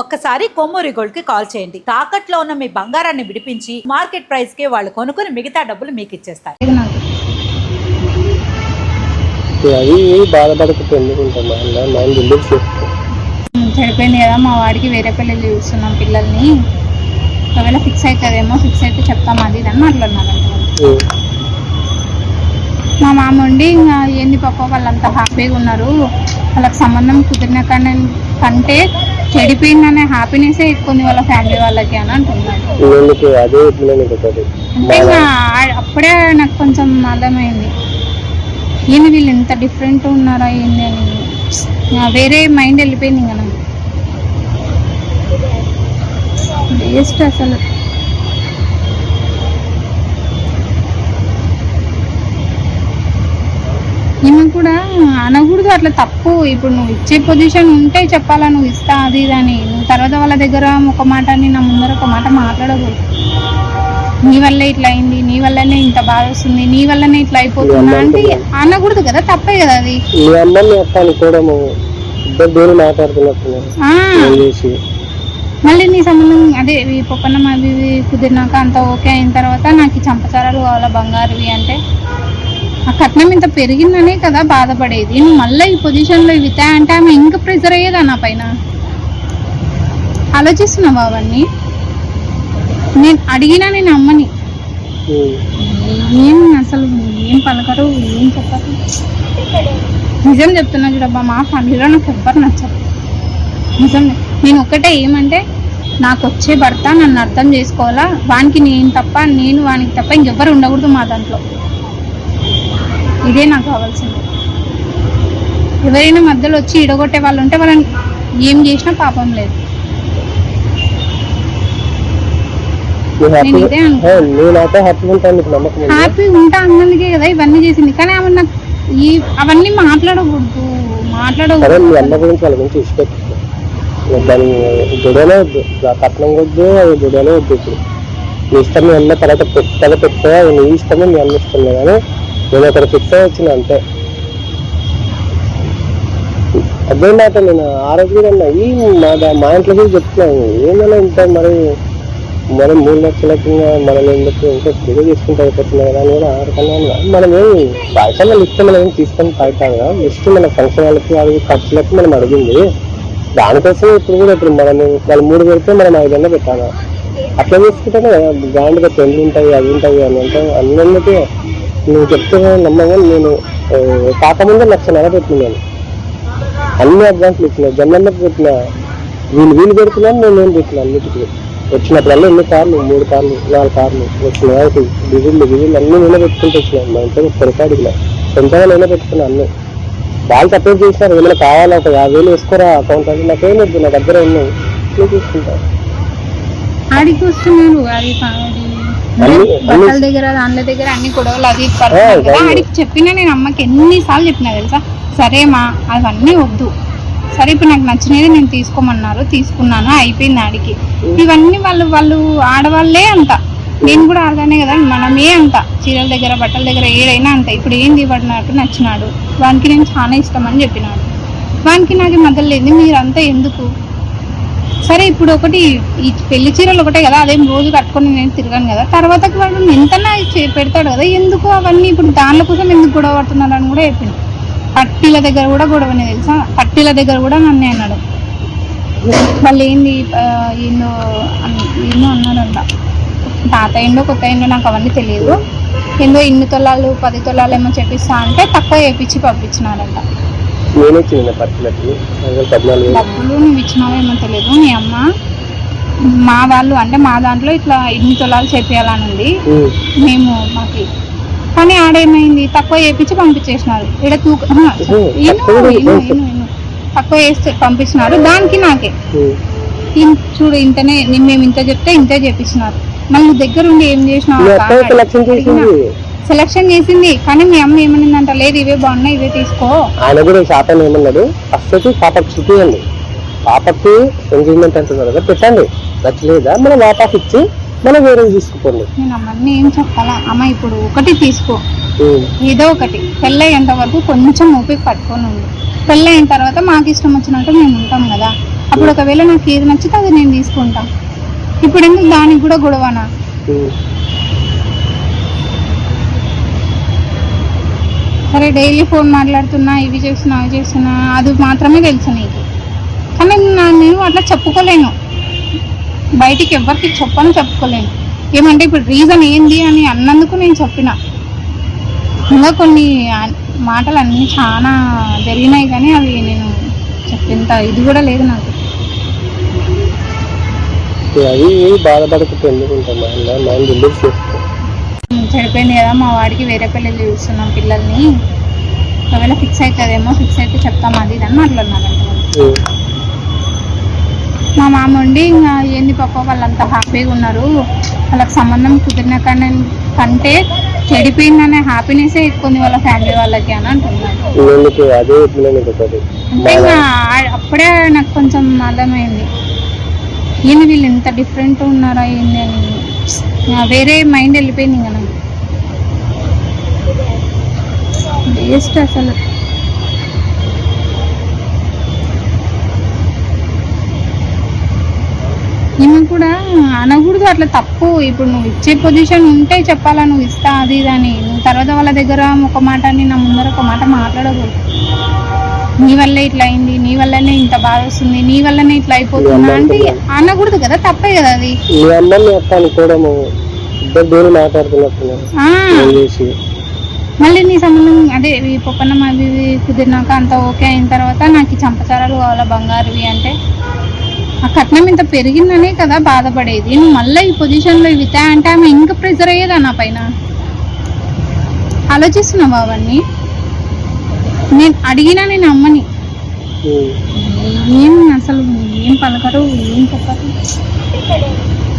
ఒక్కసారి కొమ్మూరి గోల్డ్కి కాల్ చేయండి. తాకట్లో ఉన్న మీ బంగారాన్ని విడిపించి మార్కెట్ ప్రైస్కి వాళ్ళు కొనుక్కుని మిగతా డబ్బులు మీకు ఇచ్చేస్తారు. బాధపడకపోతే మనం చేస్తాం చెడిపోయింది కదా మా వాడికి వేరే పిల్లలు చూస్తున్నాం పిల్లల్ని. ఒకవేళ ఫిక్స్ అవుతుందేమో ఫిక్స్ అయితే చెప్తాం అది ఇది అని. ఉం. మా మామ ఉండి ఇంకా ఏంది పాప వాళ్ళంతా హ్యాపీగా ఉన్నారు. వాళ్ళకి సంబంధం కుదిరిన కానీ కంటే చెడిపోయిందనే హ్యాపీనెస్ ఎక్కువ ఉంది వాళ్ళ ఫ్యామిలీ వాళ్ళకి అని ఒకటి అంటే ఇంకా అప్పుడే నాకు కొంచెం అర్థమైంది. ఏంది వీళ్ళు ఇంత డిఫరెంట్ ఉన్నారా ఏంది అని. వేరే మైండ్ వెళ్ళిపోయింది ఇంకా నాకు. వేస్ట్ అసలు. ఈమె కూడా అనకూడదు అట్లా తప్పు. ఇప్పుడు నువ్వు ఇచ్చే పొజిషన్ ఉంటే చెప్పాలా నువ్వు ఇస్తా అది అని. నువ్వు తర్వాత వాళ్ళ దగ్గర ఒక మాట అని నా ముందర ఒక మాట మాట్లాడకూడదు. నీ వల్లే ఇట్లా అయింది నీ వల్లనే ఇంత బాధ వస్తుంది నీ వల్లనే ఇట్లా అయిపోతున్నా అంటే అనకూడదు కదా తప్పే కదా అది. మళ్ళీ నీ సంబంధం అదే ఈ పొప్పన్నం అవి కుదిరినాక అంత ఓకే అయిన తర్వాత నాకు చంపచారాలు కావాలా బంగారువి అంటే? ఆ కట్నం ఇంత పెరిగిందనే కదా బాధపడేది. నువ్వు మళ్ళీ ఈ పొజిషన్లో ఇవితే అంటే ఆమె ఇంకా ప్రెజర్ అయ్యేదా నా పైన? ఆలోచిస్తున్నావా అవన్నీ? నేను అడిగినా నేను అమ్మని ఏం అసలు ఏం పలకరు ఏం చెప్పరు? నిజం చెప్తున్నా చూడబ్బా మా ఫ్యామిలీలో నాకు ఎవ్వరు నచ్చరు. నిజం నేను ఒక్కటే ఏమంటే నాకు వచ్చే భర్త నన్ను అర్థం చేసుకోవాలా? వానికి నేను తప్ప నేను వానికి తప్ప ఇంకెవ్వరు ఉండకూడదు మా దాంట్లో. ఇదే నాకు కావాల్సింది. ఎవరైనా మధ్యలో వచ్చి ఇడగొట్టే వాళ్ళు ఉంటే వాళ్ళని ఏం చేసినా పాపం లేదు. హ్యాపీ ఉంటా అన్నందుకే కదా ఇవన్నీ చేసింది. కానీ ఆమె నాకు ఈ అవన్నీ మాట్లాడకూడదు మాట్లాడకూడదు. దాని వద్దు. కట్నం వద్దు అది గొడవనే వద్దు ఇప్పుడు. నీ ఇష్టం మీ అన్న తర్వాత నీ ఇష్టమే మీ అన్న ఇష్టం కానీ నేను అక్కడ ఫిక్స్ అయ్యి వచ్చిన అంతే. అదే మాట నేను ఆ రోజు కూడా మా మా ఇంట్లో కూడా చెప్తున్నాను. ఏమైనా ఇంత మరి మనం మూడు లక్షలకి మనం ఎందుకు ఇంకా ఫ్రీగా తీసుకుంటే అయిపోతున్నాయి కదా అని కూడా ఆడుకున్నాను మనం ఏమి పైసలు లిస్ట్ మనం ఏం తీసుకొని పడతాం కదా. లిస్ట్ మన ఫంక్షన్ వాళ్ళకి అవి ఖర్చులకి మనం అడిగింది. దానికోసం ఇప్పుడు కూడా ఇప్పుడు మనం వాళ్ళు మూడు పెడితే మనం ఐదు వందలు పెట్టాలి? అట్లా తీసుకుంటేనే కదా గ్రాండ్గా పెళ్ళి ఉంటాయి అవి ఉంటాయి అని అంటే అన్నింటికీ నువ్వు చెప్తే నమ్మగా నేను కాకముందే లక్ష నెల పెట్టినాను. అన్ని అడ్వాన్స్లు ఇచ్చిన జన్నమ్మకి పెట్టిన వీళ్ళు వీళ్ళు పెడుతున్నాను నేను ఏం పెట్టిన అన్నిటికీ. వచ్చినప్పుడల్లా ఎన్ని కార్లు మూడు కార్లు నాలుగు కార్లు వచ్చిన డిజిల్ డిజిల్ అన్నీ నేనే పెట్టుకుంటూ వచ్చినాను మా ఇంట్లో పొరపాటుగా సొంతంగా నేనే పెట్టుకున్నాను అన్నీ. వాళ్ళు సపోర్ట్ చేసినారు ఏమైనా కావాలా ఒక యాభై వేలు వేసుకోరా అకౌంట్ అంటే నాకేం వద్దు నా దగ్గర ఉన్నాయి నేను తీసుకుంటా. ఆడికి వస్తున్నాను అది బట్టల దగ్గర దానిల దగ్గర అన్ని గొడవలు అది కదా. ఆడికి చెప్పినా నేను అమ్మకి ఎన్నిసార్లు చెప్పినా తెలుసా? సరే మా అవన్నీ వద్దు. సరే ఇప్పుడు నాకు నచ్చినది నేను తీసుకోమన్నారు తీసుకున్నాను అయిపోయింది ఆడికి. ఇవన్నీ వాళ్ళు వాళ్ళు ఆడవాళ్ళే అంత నేను కూడా ఆడదానే కదా మనమే అంత చీరల దగ్గర బట్టల దగ్గర ఏదైనా అంత ఇప్పుడు ఏంది వాడు నాకు నచ్చినాడు. వానికి నేను చాలా ఇష్టం అని చెప్పినాడు. వానికి నాకు మధ్యలో లేదు మీరంతా ఎందుకు? సరే ఇప్పుడు ఒకటి ఈ పెళ్ళి చీరలు ఒకటే కదా అదేం రోజు కట్టుకొని నేను తిరగాను కదా. తర్వాత వాడు ఎంతనా చే- పెడతాడు కదా ఎందుకు అవన్నీ ఇప్పుడు దానిల కోసం ఎందుకు గొడవ పడుతున్నారు అని కూడా చెప్పింది పట్టీల దగ్గర కూడా గొడవనే తెలుసా? పట్టీల దగ్గర కూడా నన్నే అన్నాడు. వాళ్ళు ఏంది ఏందో అన్- ఏందో అన్నాడంట. తాత ఏందో కొత్త ఏందో నాకు అవన్నీ తెలియదు. ఏందో ఇన్ని తొలాలు పది తొలాలు ఏమో చెప్పిస్తా అంటే తక్కువ చేపించి పంపించినారంట నేనే పద్నాలుగు వేలు. డబ్బులు నువ్వు ఇచ్చినావేమో తెలియదు మీ అమ్మ. మా వాళ్ళు అంటే మా దాంట్లో ఇట్లా ఇన్ని తొలాలు చేపియాలని ఉంది. మేము మాకి. కానీ ఆడేమైంది? తక్కువ చేపించి పంపించేసినారు. ఇక్కడ తూక తక్కువ చేస్తే పంపించినారు దానికి నాకే. చూడు ఇంతనే నేను మేము ఇంత చెప్తే ఇంతే చేపించినారు మళ్ళీ నువ్వు దగ్గర ఉండి ఏం చేసినావు సెలక్షన్ చేసింది కానీ మీ అమ్మ ఏమనిందంట లేదు ఇవే బాగున్నాయి ఇవే తీసుకో. ఆయన కూడా శాతం ఏమన్నాడు ఫస్ట్ వచ్చి పాపకు చూపియండి. పాపకి ఎంగేజ్మెంట్ అంటున్నారు కదా పెట్టండి. నచ్చలేదా? మనం వాపస్ ఇచ్చి మనం వేరే తీసుకుపోండి. నేను అమ్మని ఏం చెప్పాలా? అమ్మ ఇప్పుడు ఒకటి తీసుకో. ఏదో ఒకటి. పెళ్ళయ్యేంత వరకు కొంచెం ఓపిక పట్టుకొని ఉంది పెళ్ళయిన తర్వాత మాకు ఇష్టం వచ్చినట్టు మేము ఉంటాం కదా. అప్పుడు ఒకవేళ నాకు ఏది నచ్చితే అది నేను తీసుకుంటా. ఇప్పుడు ఎందుకు దానికి కూడా గొడవనా? సరే డైలీ ఫోన్ మాట్లాడుతున్నా ఇవి చేస్తున్నా అవి చేస్తున్నా అది మాత్రమే తెలుసు నీకు. కానీ నా నేను అట్లా చెప్పుకోలేను. బయటికి ఎవరికి చెప్పను చెప్పుకోలేను. ఏమంటే ఇప్పుడు రీజన్ ఏంది అని అన్నందుకు నేను చెప్పిన. ఇంకా కొన్ని మాటలు అన్నీ చాలా జరిగినాయి కానీ అవి నేను చెప్పేంత ఇది కూడా లేదు నాకు. అది బాధపడకపోతే ఎందుకు మైండ్ రిలీఫ్ చేసుకో చెడిపోయింది కదా మా వాడికి వేరే పిల్లలు చూస్తున్నాం పిల్లల్ని. ఒకవేళ ఫిక్స్ అవుతుందేమో ఫిక్స్ అయితే చెప్తాం అది ఇది అని మాట్లాడినారంట. మా మామ ఉండి ఇంకా ఏంది పాప వాళ్ళంతా హ్యాపీగా ఉన్నారు. వాళ్ళకి సంబంధం కుదిరిన కానీ కంటే చెడిపోయిందనే హ్యాపీనెస్ ఎక్కువ వాళ్ళ ఫ్యామిలీ వాళ్ళకి అని అంటున్నారు. అంటే ఇంకా అప్పుడే నాకు కొంచెం అర్థమైంది. ఏంది వీళ్ళు ఇంత డిఫరెంట్ ఉన్నారా ఏంది అని. వేరే మైండ్ వెళ్ళిపోయింది కదా వేస్ట్ అసలు. ఈమె కూడా అనకూడదు అట్లా తప్పు. ఇప్పుడు నువ్వు ఇచ్చే పొజిషన్ ఉంటే చెప్పాలా నువ్వు ఇస్తా అది ఇది అని. నువ్వు తర్వాత వాళ్ళ దగ్గర ఒక మాట అని నా ముందర ఒక మాట మాట్లాడకూడదు. నీ వల్లే ఇట్లా అయింది నీ వల్లనే ఇంత బాధ వస్తుంది నీ వల్లనే ఇట్లా అయిపోతున్నా అంటే అనకూడదు కదా తప్పే కదా అది. మీ అమ్మ మీ అక్క అనుకోవడము ఇద్దరు దేని మాట్లాడుతున్నట్టున్నారు. ఆ, ఏం చేసి? మళ్ళీ నీ సంబంధం అదే ఈ పొప్పన్నం అవి కుదిరినాక అంత ఓకే అయిన తర్వాత నాకు ఈ చంపచారాలు కావాలా బంగారువి అంటే? ఆ కట్నం ఇంత పెరిగిందనే కదా బాధపడేది. నువ్వు మళ్ళీ ఈ పొజిషన్లో ఇవి తే అంటే ఆమె ఇంకా ప్రెజర్ అయ్యేదా నా పైన? ఆలోచిస్తున్నావా అవన్నీ? నేను అడిగినా నేను అమ్మని. ఏం అసలు ఏం పలకరు ఏం చెప్పరు.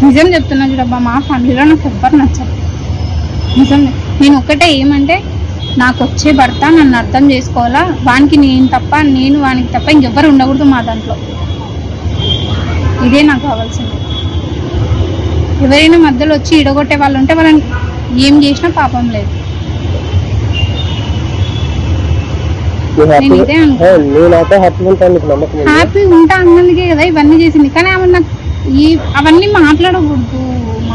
నిజం చెప్తున్నా చూడబ్బా మా ఫ్యామిలీలో నాకు ఎవ్వరు నచ్చరు. నిజం నేను ఒక్కటే ఏమంటే నాకు వచ్చే భర్త నన్ను అర్థం చేసుకోవాలా? వానికి నేను తప్ప నేను వానికి తప్ప ఇంకెవ్వరు ఉండకూడదు మా దాంట్లో. ఇదే నాకు కావాల్సింది. ఎవరైనా మధ్యలో వచ్చి ఇడగొట్టే వాళ్ళు ఉంటే వాళ్ళని ఏం చేసినా పాపం లేదు నువ్వు హ్యాపీ నేను ఇదే అనుకున్నా. నేనైతే హ్యాపీగా ఉంటాను హ్యాపీ ఉంటా అన్నందుకే కదా ఇవన్నీ చేసింది. కానీ ఆమె నాకు ఈ అవన్నీ మాట్లాడకూడదు.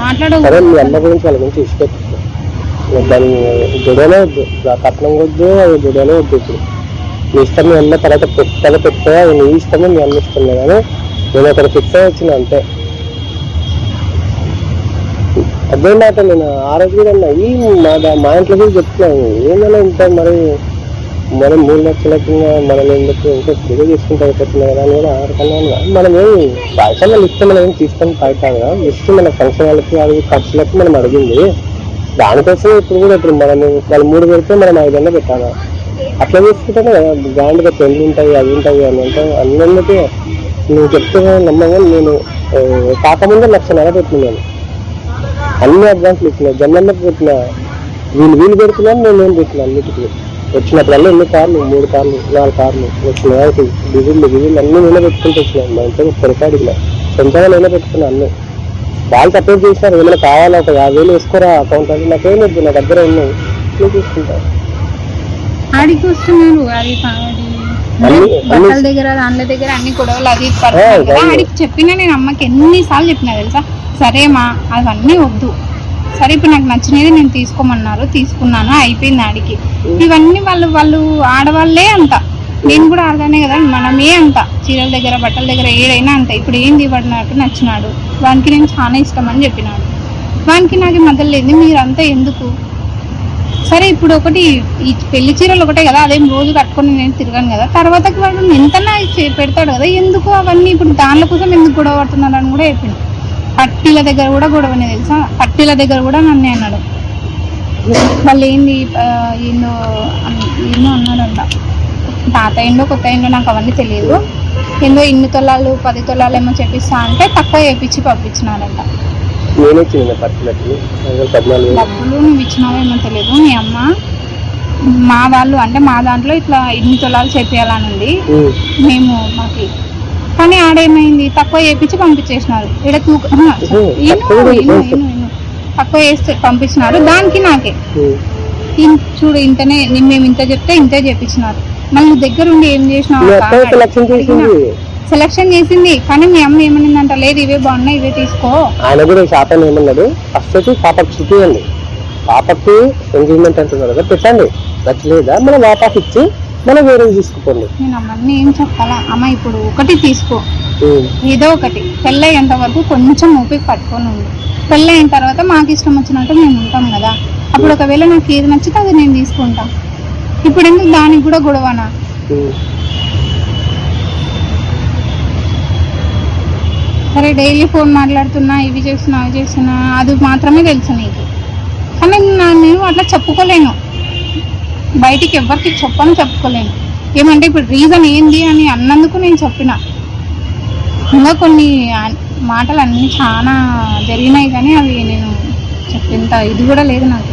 మాట్లాడకూడదు. మీ గురించి వాళ్ళ గురించి ఇష్టపెట్టు దాని జడనే వద్దు. కట్నం వద్దు అది జడనే వద్దు ఇప్పుడు. నీ ఇష్టం మీ అమ్మ తర్వాత పెట్టాలి పెట్టా నీ ఇష్టమే మీ అమ్మ ఇష్టం కానీ నేను అక్కడ ఫిక్స్ వచ్చిన అంతే. అదే మాట నేను ఆ రోజు కూడా అన్నా ఈ మా మా ఇంట్లో కూడా చెప్తున్నాను. ఏమైనా ఇంత మరి మనం మూడు లక్షలకి మనం ఎందుకు ఇంకా తిరిగి తీసుకుంటే అయిపోతుంది కదా అని కూడా ఆడుకున్నాను మనం ఏం పైసలు లిస్ట్ మనం ఏం తీసుకొని బయట ఇస్తే మన ఫంక్షన్ వాళ్ళకి అవి ఖర్చులకు మనం అడిగింది. దానికోసం ఇప్పుడు కూడా ఇప్పుడు మనం వాళ్ళు మూడు పెడితే మనం ఐదు వందలు పెట్టాము అట్లా చేసుకుంటే గ్రాండ్గా పెళ్ళి ఉంటాయి అవి ఉంటాయి అని అంటే అన్నింటికీ నువ్వు చెప్తే నమ్మగా నేను ఆ, కాకముందే లక్షన్నర పెట్టినాను అన్ని అడ్వాన్స్లు ఇచ్చినా జన్మకి పెట్టిన వీళ్ళు వీళ్ళు పెడుతున్నాను నేను ఏం పెట్టిన అన్నిటికీ. వచ్చినప్పుడల్లా ఎన్ని కార్లు? మూడు కార్లు నాలుగు కార్లు వచ్చిన వారికి డిజిల్ డిజిల్ అన్ని నేనే పెట్టుకుంటూ వచ్చినాను మా ఇంట్లో పొరపాటుగా సొంతంగా నేనే పెట్టుకున్నా అన్ని. వాళ్ళు సపోర్ట్ చేసినారు ఏమైనా కావాలా? ఒక యాభై వేలు వేసుకోరా? అకౌంట్ అంటే నాకేం వద్దు. నా దగ్గర ఉన్నాయి. నేను తీసుకుంటాను ఆడికి అది బట్టల దగ్గర అన్ని గొడవలు అది. ఆడికి చెప్పినా నేను అమ్మకి ఎన్నిసార్లు చెప్పినా తెలుసా? సరే మా అవన్నీ వద్దు. సరే ఇప్పుడు నాకు నచ్చినది నేను తీసుకోమన్నారు తీసుకున్నాను అయిపోయింది ఆడికి. ఇవన్నీ వాళ్ళు వాళ్ళు ఆడవాళ్ళే అంత నేను కూడా ఆడదానే కదా మనమే అంత చీరల దగ్గర బట్టల దగ్గర ఏడైనా అంత ఇప్పుడు ఏంది వాడు నాకు నచ్చినాడు. వానికి నేను చాలా ఇష్టం అని చెప్పినాడు. వానికి నాకు మధ్యలో లేదు మీరంతా ఎందుకు? సరే ఇప్పుడు ఒకటి ఈ పెళ్ళి చీరలు ఒకటే కదా అదేం రోజు కట్టుకొని నేను తిరగాను కదా. తర్వాతకి వాడు ఎంతనా పెడతాడు కదా ఎందుకు అవన్నీ? ఇప్పుడు దానిల కోసం ఎందుకు గొడవ పడుతున్నారు అని కూడా చెప్పింది పట్టీల దగ్గర కూడా గొడవనే తెలుసా? పట్టీల దగ్గర కూడా నన్నే అన్నాడు. వాళ్ళు ఏంది ఆ, ఏందో అన్- ఏందో అన్నాడంట. పాత ఏందో కొత్త ఏందో నాకు అవన్నీ తెలియదు. ఏందో ఇన్ని తొలాలు పది తొలాలు ఏమో చెప్పిస్తా అంటే తక్కువ చేపించి వేలు. డబ్బులు నువ్వు ఇచ్చినావేమో తెలియదు. మీ అమ్మ మా వాళ్ళు అంటే మా దాంట్లో ఇట్లా ఇన్ని తొలాలు చేపియాలని ఉంది. మేము మాకి. కానీ ఆడేమైంది? తక్కువ చేపించి పంపించేసినారు. ఇక్కడ తూక తక్కువ చేస్తే పంపించినారు దానికి నాకే. ఇన్- చూడు ఇంతనే ని- మేము ఇంత చెప్తే ఇంతే చేపించినారు మళ్ళీ నువ్వు దగ్గర ఉండి ఏం చేసినావు మీ. చేసింది. సెలక్షన్ చేసింది కానీ మీ అమ్మ ఏమనిందంట లేదు ఇవే బాగున్నాయి ఇవే తీసుకో. ఆయన కూడా శాతం ఏమన్నాడు ఫస్ట్ వచ్చి పాపకు చూపియండి పాపకి ఎంగేజ్మెంట్ అంటున్నారు కదా పెట్టండి. నచ్చలేదా? మనం వాపస్ ఇచ్చి మనం వేరే తీసుకుపోండి. నేను అమ్మని ఏం చెప్పాలా? అమ్మ ఇప్పుడు ఒకటి తీసుకో. ఏదో ఒకటి. పెళ్ళయ్యేంత వరకు కొంచెం ఓపిక పట్టుకొని ఉంది పెళ్ళయిన తర్వాత మాకు ఇష్టం వచ్చినట్టు మేము ఉంటాం కదా. అప్పుడు ఒకవేళ నాకు ఏది నచ్చితే అది నేను తీసుకుంటా. ఇప్పుడు ఎందుకు దానికి కూడా గొడవనా? సరే డైలీ ఫోన్ మాట్లాడుతున్నా ఇవి చేస్తున్నా అవి చేస్తున్నా అది మాత్రమే తెలుసు నీకు. కానీ నేను అట్లా చెప్పుకోలేను. బయటికి ఎవరికి చెప్పను చెప్పుకోలేను. ఏమంటే ఇప్పుడు రీజన్ ఏంది అని అన్నందుకు నేను చెప్పిన. ఇంకా కొన్ని మాటలు అన్నీ చాలా జరిగినాయి కానీ అవి నేను చెప్పేంత ఇది కూడా లేదు నాకు.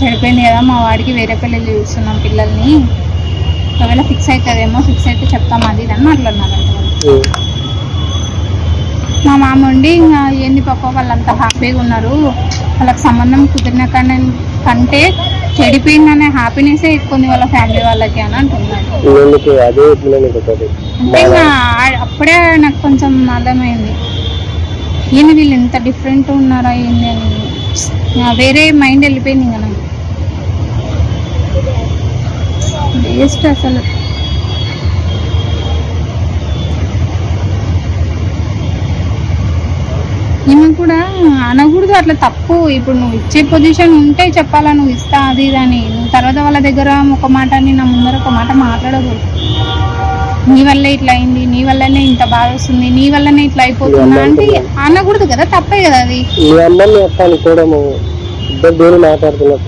చెడిపోయింది కదా మా వాడికి వేరే పెళ్ళి చూస్తున్నాం పిల్లల్ని. ఒకవేళ ఫిక్స్ అవుతుందేమో ఫిక్స్ అయితే చెప్తాం అది ఇది అని మాట్లాడినారు. మా మామ ఉండి ఇంకా ఏంది పాప వాళ్ళంతా హ్యాపీగా ఉన్నారు. వాళ్ళకి సంబంధం కుదిరిన కంటే చెడిపోయిందనే హ్యాపీనెస్ ఎక్కువ వాళ్ళ ఫ్యామిలీ వాళ్ళకి అని అంటున్నారు. అదే అప్పుడే నాకు కొంచెం అర్థమైంది. ఏంది వీళ్ళు ఇంత డిఫరెంట్ ఉన్నారా ఏంది అని. వేరే మైండ్ వెళ్ళిపోయింది ఇంకా నాకు. వేస్ట్ అసలు. ఈమె కూడా అనకూడదు అట్లా తప్పు. ఇప్పుడు నువ్వు ఇచ్చే పొజిషన్ ఉంటే చెప్పాలా నువ్వు ఇస్తా అది ఇది అని. నువ్వు తర్వాత వాళ్ళ దగ్గర ఒక మాట అని నా ముందర ఒక మాట మాట్లాడకూడదు. నీ వల్లే ఇట్లా అయింది నీ వల్లనే ఇంత బాధ వస్తుంది నీ వల్లనే ఇట్లా అయిపోతున్నా అంటే అనకూడదు కదా తప్పే కదా అది.